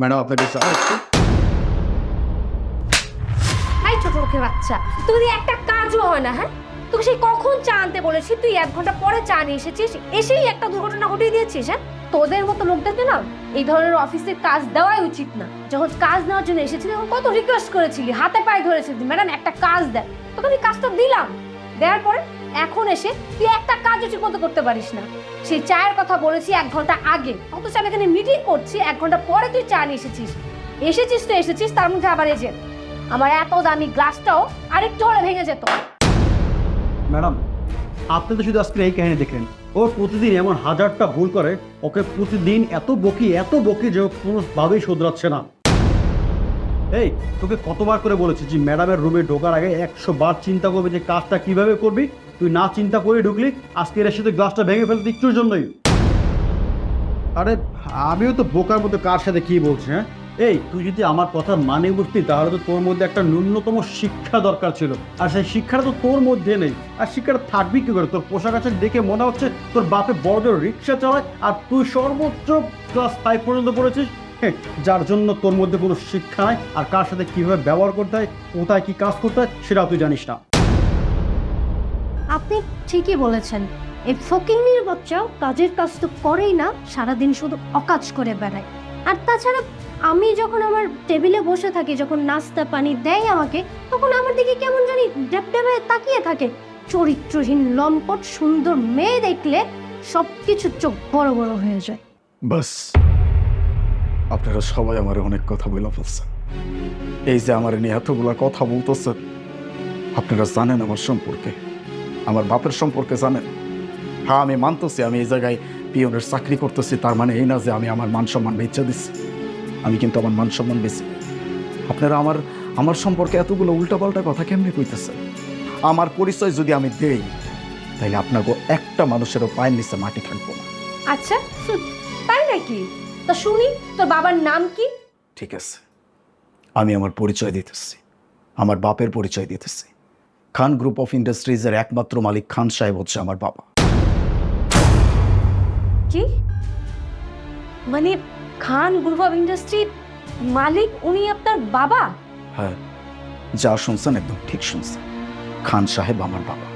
Madam আপনাকে চা একটু এই ছোট লোকের বাচ্চা। তুই একটা কাজও হয় না হ্যাঁ? তোকে সেই কখন চা আনতে বলেছি, তুই এক ঘণ্টা পরে চা নিয়ে এসেছিস, এসেই একটা দুর্ঘটনা ঘটিয়ে দিয়েছিস হ্যাঁ? তোদের মতো লোকদেরকে না এই ধরনের অফিসে কাজ দেওয়াই উচিত না। যখন কাজ নেওয়ার জন্য এসেছিলি, তখন কত রিকোয়েস্ট করেছিলি, হাতে পায়ে ধরেছিলি, ম্যাডাম, একটা কাজ দেয় তোকে আমি কাজটা দিলাম। দেওয়ার পরে এখন এসে তুই একটা কাজও ঠিক মতো করতে পারিস না। সেই চায়ের কথা বলেছি এক ঘণ্টা আগে। অথচ আমি এখানে মিটিং করছি, এক ঘণ্টা পরে তুই চা নিয়ে এসেছিস। এসেছিস তো এসেছিস, তার মধ্যে আবার যে, আমার এত দামি গ্লাসটাও আরেকটু হলে ভেঙে যেত। ম্যাডাম, আপনি তো শুধু আজকে এই কাহিনী দেখলেন। ও প্রতিদিন এমন হাজারটা ভুল করে, ওকে প্রতিদিন এত বকি এত বকি যে ও কোনোভাবেই শোধরাচ্ছে না। এই, তোকে কতবার করে বলেছি যে ম্যাডামের রুমে ঢোকার আগে একশো বার চিন্তা করবে যে কাজটা কীভাবে করবি? তুই না চিন্তা করে ঢুকলি আজকে এর সাথে গ্লাসটা ভেঙে ফেলতে একটুর জন্যই। আরে আমিও তো বোকার মতো কার সাথে কি বলছি হ্যাঁ? এই তুই যদি আমার কথা মানে বুঝতি তাহলে তো তোর মধ্যে একটা ন্যূনতম শিক্ষা দরকার ছিল। আর সেই শিক্ষাটা তো তোর মধ্যে নেই। আর শিক্ষাটা থাকবি কি করে? তোর পোশাক আশাক দেখে মনে হচ্ছে তোর বাপে বড় রিক্সা চালায় আর তুই সর্বোচ্চ ক্লাস ফাইভ পর্যন্ত পড়েছিস। যার জন্য তোর মধ্যে কোনো শিক্ষা নাই। আর কার সাথে কীভাবে ব্যবহার করতে হয় কোথায় কি কাজ করতে হয় সেটাও তুই জানিস না। আপনি ঠিকই বলেছেন। এই ফকিংনির বাচ্চাও কাজের কাজ তো করেই না, সারাদিন শুধু অকাজ করে বেড়ায়। আর তাছাড়া আমি যখন আমার টেবিলে বসে থাকি, যখন নাস্তা পানি দেয় আমাকে, তখন আমার দিকে কেমন জানি ড্যাপড্যাপে তাকিয়ে থাকে। চরিত্রহীন, লম্পট, সুন্দর মেয়ে দেখলে সব কিছু চোখ বড় বড় হয়ে যায়। বাস, আপনারা সবাই আমার অনেক কথা বলে ফেলছেন। এই যে আমার নিয়ে এতগুলা কথা বলতেছেন, আপনারা জানেন আমার সম্পর্কে। আমার বাপের সম্পর্কে জানেন। হ্যাঁ আমি মানতেছি আমি এই জায়গায় পিয়নের চাকরি করতেছি তার মানে এই না যে আমি আমার মান সম্মান বেচে দিচ্ছি আমি কিন্তু আমার মান সম্মান বেশি আপনারা আমার আমার সম্পর্কে এতগুলো উল্টাপাল্টা কথা কেমনি কইতেছেন? আমার পরিচয় যদি আমি দেই তাহলে আপনাকে একটা মানুষেরও পায়ের নিচে মাটি থাকব না। আচ্ছা তাই নাকি? তা শুনি তোর বাবার নাম কি? ঠিক আছে। আমি আমার পরিচয় দিতেছি। আমার বাপের পরিচয় দিতেছি। খান গ্রুপ অফ ইন্ডাস্ট্রিজের একমাত্র মালিক খান সাহেব হচ্ছে আমার বাবা। কি? মানে খান গ্রুপ অফ ইন্ডাস্ট্রি মালিক উনি আপনার বাবা? হ্যাঁ যা শুনছেন একদম ঠিক শুনছেন। খান সাহেব আমার বাবা।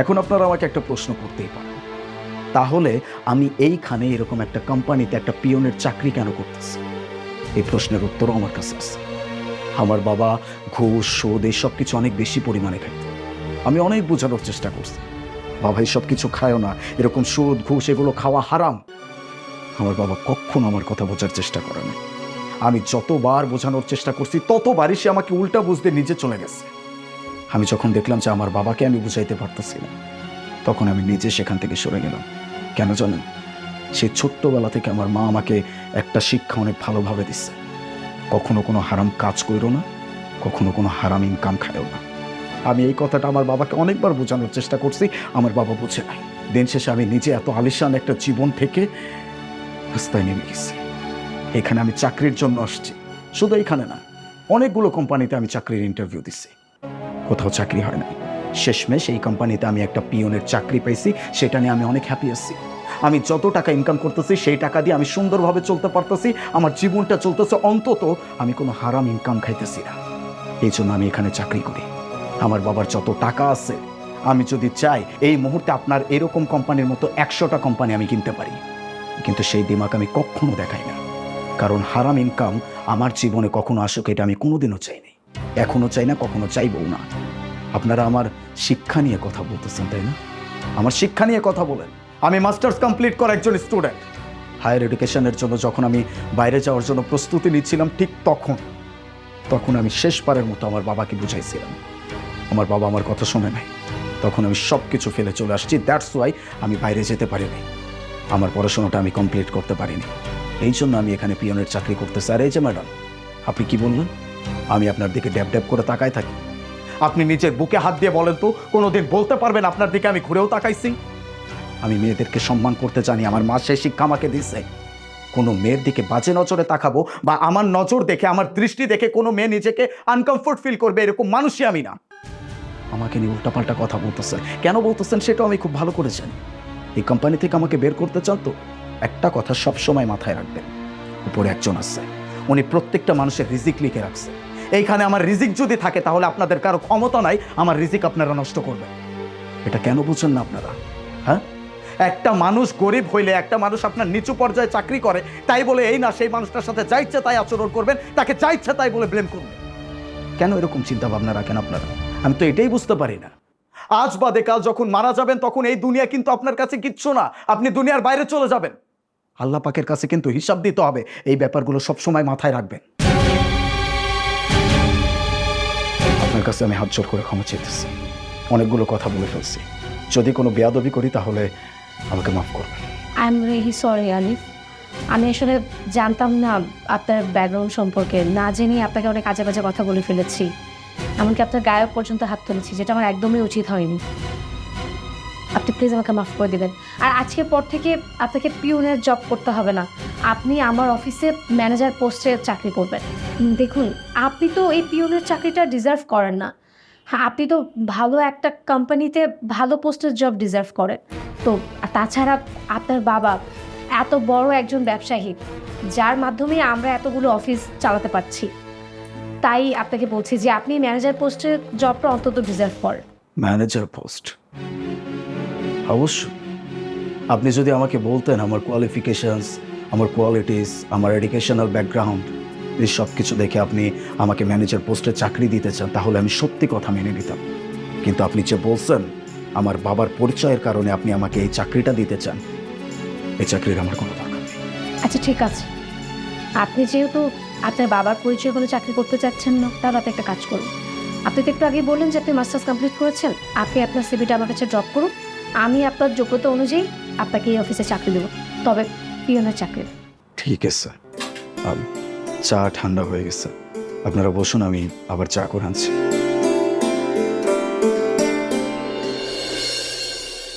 এখন আপনারা আমাকে একটা প্রশ্ন করতেই পারেন। তাহলে আমি এইখানে এরকম একটা কোম্পানিতে একটা পিয়নের চাকরি কেন করতেছি? এই প্রশ্নের উত্তরও আমার কাছে আছে। আমার বাবা ঘুষ সুদ এইসব কিছু অনেক বেশি পরিমাণে খাইত আমি অনেক বোঝানোর চেষ্টা করছি। বাবা এইসব কিছু খায়ও না। এরকম সুদ, ঘুষ, এগুলো খাওয়া হারাম। আমার বাবা কখনো আমার কথা বোঝার চেষ্টা করে না আমি যতবার বোঝানোর চেষ্টা করছি, ততবারই সে আমাকে উল্টা বুঝতে নিজে চলে গেছে। আমি যখন দেখলাম যে আমার বাবাকে আমি বুঝাইতে পারতেছি না তখন আমি নিজে সেখান থেকে সরে গেলাম। কেন জানেন? সে ছোট্টবেলা থেকে আমার মা আমাকে একটা শিক্ষা অনেক ভালোভাবে দিচ্ছে কখনো কোনো হারাম কাজ করো না, কখনো কোনো হারাম ইনকাম খায়ও না। আমি এই কথাটা আমার বাবাকে অনেকবার বোঝানোর চেষ্টা করছি, আমার বাবা বুঝে নাই। দিন শেষে আমি নিজে এত আলিশান একটা জীবন থেকে রাস্তায় নেমে গেছি। এখানে আমি চাকরির জন্য আসছি। শুধু এখানে না, অনেকগুলো কোম্পানিতে আমি চাকরির ইন্টারভিউ দিচ্ছি কোথাও চাকরি হয় না শেষমেশ এই কোম্পানিতে আমি একটা পিওনের চাকরি পাইছি, সেটা নিয়ে আমি অনেক হ্যাপি আছি। আমি যত টাকা ইনকাম করতেছি, সেই টাকা দিয়ে আমি সুন্দরভাবে চলতে পারতেছি, আমার জীবনটা চলতেছে, অন্তত আমি কোনো হারাম ইনকাম খাইতেছি না। এই জন্য আমি এখানে চাকরি করি। আমার বাবার যত টাকা আছে, আমি যদি চাই, এই মুহূর্তে আপনার এরকম কোম্পানির মতো একশোটা কোম্পানি আমি কিনতে পারি। কিন্তু সেই দিমাগ আমি কখনো দেখাই না। কারণ হারাম ইনকাম আমার জীবনে কখনো আসুক, এটা আমি কোনোদিনও চাইনি এখনও চাই না, কখনো চাইবও না। আপনারা আমার শিক্ষা নিয়ে কথা বলতেছেন, তাই না? আমার শিক্ষা নিয়ে কথা বলেন। আমি মাস্টার্স কমপ্লিট করা একজন স্টুডেন্ট। হায়ার এডুকেশনের জন্য যখন আমি বাইরে যাওয়ার জন্য প্রস্তুতি নিচ্ছিলাম, ঠিক তখন তখন আমি শেষবারের মতো আমার বাবাকে বুঝাইছিলাম। আমার বাবা আমার কথা শোনে নাই। তখন আমি সব কিছু ফেলে চলে আসছি। দ্যাটস ওয়াই আমি বাইরে যেতে পারিনি। আমার পড়াশোনাটা আমি কমপ্লিট করতে পারিনি। এই জন্য আমি এখানে পিয়নের চাকরি করতে স্যার এই যে ম্যাডাম, আপনি কি বললেন? আমি আপনার দিকে ড্যাব ড্যাব করে তাকায় থাকি। আপনি নিজের বুকে হাত দিয়ে বলেন তো, কোনোদিন বলতে পারবেন আপনার দিকে আমি ঘুরেও তাকাইছি? আমি মেয়েদেরকে সম্মান করতে জানি, আমার মা সেই শিক্ষা আমাকে দিছে কোনো মেয়ের দিকে বাজে নজরে তাকাবো বা আমার নজর দেখে, আমার দৃষ্টি দেখে কোনো মেয়ে নিজেকে আনকমফোর্ট ফিল করবে, এরকম মানুষই আমি না। আমাকে নিয়ে উল্টাপাল্টা কথা বলতেছেন কেন বলতেছেন সেটাও আমি খুব ভালো করে জানি। এই কোম্পানি থেকে আমাকে বের করতে চান তো একটা কথা সব সময় মাথায় রাখবেন। উপরে একজন আছে। উনি প্রত্যেকটা মানুষের রিজিক লিখে রাখছে। এইখানে আমার রিজিক যদি থাকে তাহলে আপনাদের কারও ক্ষমতা নাই, আমার রিজিক আপনারা নষ্ট করবেন। এটা কেন বুঝছেন না আপনারা? হ্যাঁ? একটা মানুষ গরিব হইলে একটা মানুষ আপনার নিচু পর্যায়ে চাকরি করে, তাই বলে এই না সেই মানুষটার সাথে যা ইচ্ছে তাই আচরণ করবেন, তাকে যা ইচ্ছে তাই বলে ব্লেম করবেন। কেন এরকম চিন্তা ভাবনা রাখেন আপনারা? আমি তো এটাই বুঝতে পারি না। আজ বাদে কাল যখন মারা যাবেন, তখন এই দুনিয়া কিন্তু আপনার কাছে কিচ্ছু না। আপনি দুনিয়ার বাইরে চলে যাবেন। আল্লাহ পাকের কাছে কিন্তু হিসাব দিতে হবে। এই ব্যাপারগুলো সবসময় মাথায় রাখবেন। আপনার কাছে আমি হাত জোর করে ক্ষমা চেয়েছি অনেকগুলো কথা বলে ফেলছি। যদি কোনো বেয়াদবি করি, তাহলে আমাকে মাফ করবেন। আই এম রিয়েলি সরি আলিফ। আমি আসলে জানতাম না আপনার ব্যাকগ্রাউন্ড সম্পর্কে। না জেনেই আপনাকে অনেক আজে বাজে কথা বলে ফেলেছি। এমনকি আপনার গায়ক পর্যন্ত হাত তুলেছি, যেটা আমার একদমই উচিত হয়নি। আপনি প্লিজ আমাকে মাফ করে দেবেন। আর আজকের পর থেকে আপনাকে পিউনের জব করতে হবে না। আপনি আমার অফিসে ম্যানেজার পোস্টে চাকরি করবেন। দেখুন, আপনি তো এই পিউনের চাকরিটা ডিজার্ভ করেন না। হ্যাঁ আপনি তো ভালো একটা কোম্পানিতে ভালো পোস্টের জব ডিজার্ভ করেন। তো তাছাড়া আপনার বাবা এত বড় একজন ব্যবসায়ী, যার মাধ্যমে আমরা এতগুলো অফিস চালাতে পারছি। তাই আপনাকে বলছি যে আপনি ম্যানেজার পোস্টের জবটা অন্তত ডিজার্ভ করেন। ম্যানেজার পোস্ট অবশ্য আপনি যদি আমাকে বলতেন আমার কোয়ালিফিকেশনস আমার কোয়ালিটিস আমার এডুকেশনাল ব্যাকগ্রাউন্ড এই সব কিছু দেখে আপনি আমাকে ম্যানেজার পোস্টে চাকরি দিতে চান তাহলে আমি সত্যি কথা মেনে নিতাম। কিন্তু আপনি যে বলছেন আমার বাবার পরিচয়ের কারণে আপনি আমাকে এই চাকরিটা দিতে চান এই চাকরির আমার কোনো দরকার নেই। আচ্ছা ঠিক আছে। আপনি যেহেতু আপনার বাবার পরিচয় কোনো চাকরি করতে চাচ্ছেন না, তাহলে আপনি একটা কাজ করুন। আপনি তো একটু আগে বললেন যে আপনি মাস্টার্স কমপ্লিট করেছেন। আপনি আপনার সিভিটা আমার কাছে ড্রপ করুন। আমি আপনার যোগ্যতা অনুযায়ী আপনাকে এই অফিসে চাকরি দেবো। তবে পিওনের চাকরি। ঠিক আছে। চা ঠান্ডা হয়ে গেছে। আপনারা বসুন, আমি আবার চা করে আনছি।